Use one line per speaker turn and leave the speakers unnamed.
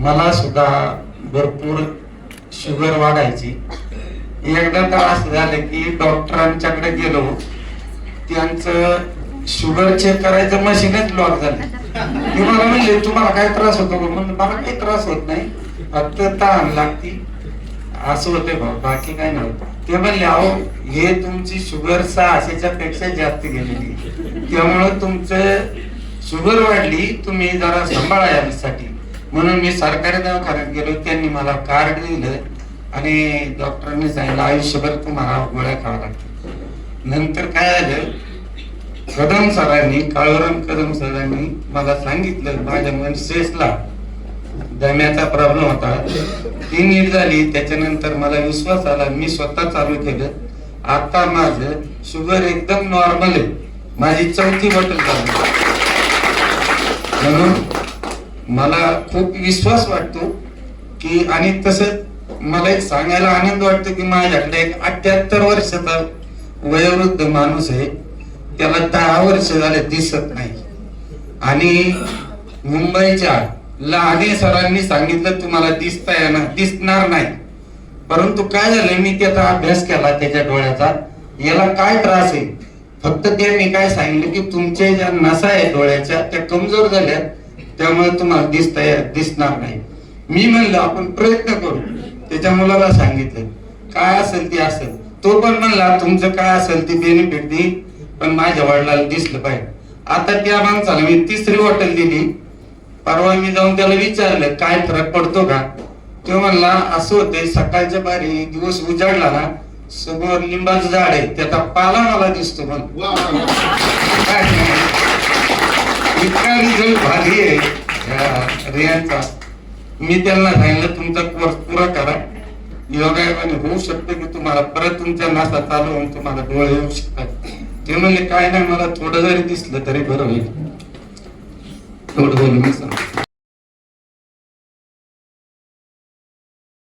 मला सुद्धा भरपूर शुगर वाढायची. एकदा तर असं झालं की डॉक्टरांच्याकडे गेलो. त्यांचं शुगर चेक करायचं मशीनच लॉक झालं. ते मला म्हणले तुम्हाला काय त्रास होतो? का मला काही त्रास होत नाही. फक्त ताण लागती. असं होते भाऊ बाकी काय नव्हतं ते म्हणले अहो हे तुमची शुगर सहाशेच्या पेक्षा जास्त गेलेली त्यामुळं तुमचं शुगर वाढली तुम्ही जरा सांभाळा यासाठी. म्हणून मी सरकारी दवाखान्यात गेलो त्यांनी मला कार्ड दिलं आणि डॉक्टरांनी सांगितलं आयुष्यभर तुम्हाला गोळ्या खावा लागतील. नंतर काय आलं कदम सरांनी काळोराम कदम सरांनी मला सांगितलं माझ्या मनसेसला दम्याचा प्रॉब्लेम होता. ती नीट झाली त्याच्यानंतर मला विश्वास आला मी स्वतः चालू केलं. आता माझं शुगर एकदम नॉर्मल आहे. माझी चौथी बॉटल चालू म्हणून मला खूप विश्वास वाटतो की आणि तसं मला एक सांगायला आनंद वाटतो की माझ्याकडे एक अठ्याहत्तर वर्षाचा वयोवृद्ध माणूस आहे. त्याला दहा वर्ष झाले दिसत नाही. आणि मुंबईच्या लहाने सरांनी सांगितलं तुम्हाला दिसता येणार दिसणार नाही. परंतु काय झालं मी त्याचा अभ्यास केला त्याच्या डोळ्याचा. याला काय त्रास आहे? फक्त त्यांनी काय सांगितलं की तुमच्या ज्या नसा आहे डोळ्याच्या त्या कमजोर झाल्या त्यामुळे तुम्हाला दिसता दिसणार नाही. मी म्हणलं आपण प्रयत्न करू. त्याच्या मुलाला सांगितलं काय असेल ते असेल. तो पण म्हणला तुमचं काय असेल ते बेनिफिट देईल पण माझ्या वडिलाला दिसलं पाहिजे. आता त्या माणसाला मी तिसरी बॉटल दिली. परवा मी जाऊन त्याला विचारलं काय फरक पडतो का? तो म्हणला असं होते सकाळच्या बारी दिवस उजाडला ना समोर लिंबाचं झाड आहे त्याचा पाला मला दिसतो सांगायचं? इतका रिझल्ट भारी आहे. रियांचा. मी त्यांना सांगितलं तुमचा कोर्स पुरा करा. योगायोगाने होऊ शकते की तुम्हाला परत तुमच्या नासा चालू होऊन तुम्हाला डोळे येऊ शकतात. ते म्हणजे काय नाही मला थोडं जरी दिसलं तरी बरं होईल. थोडं बोलून मी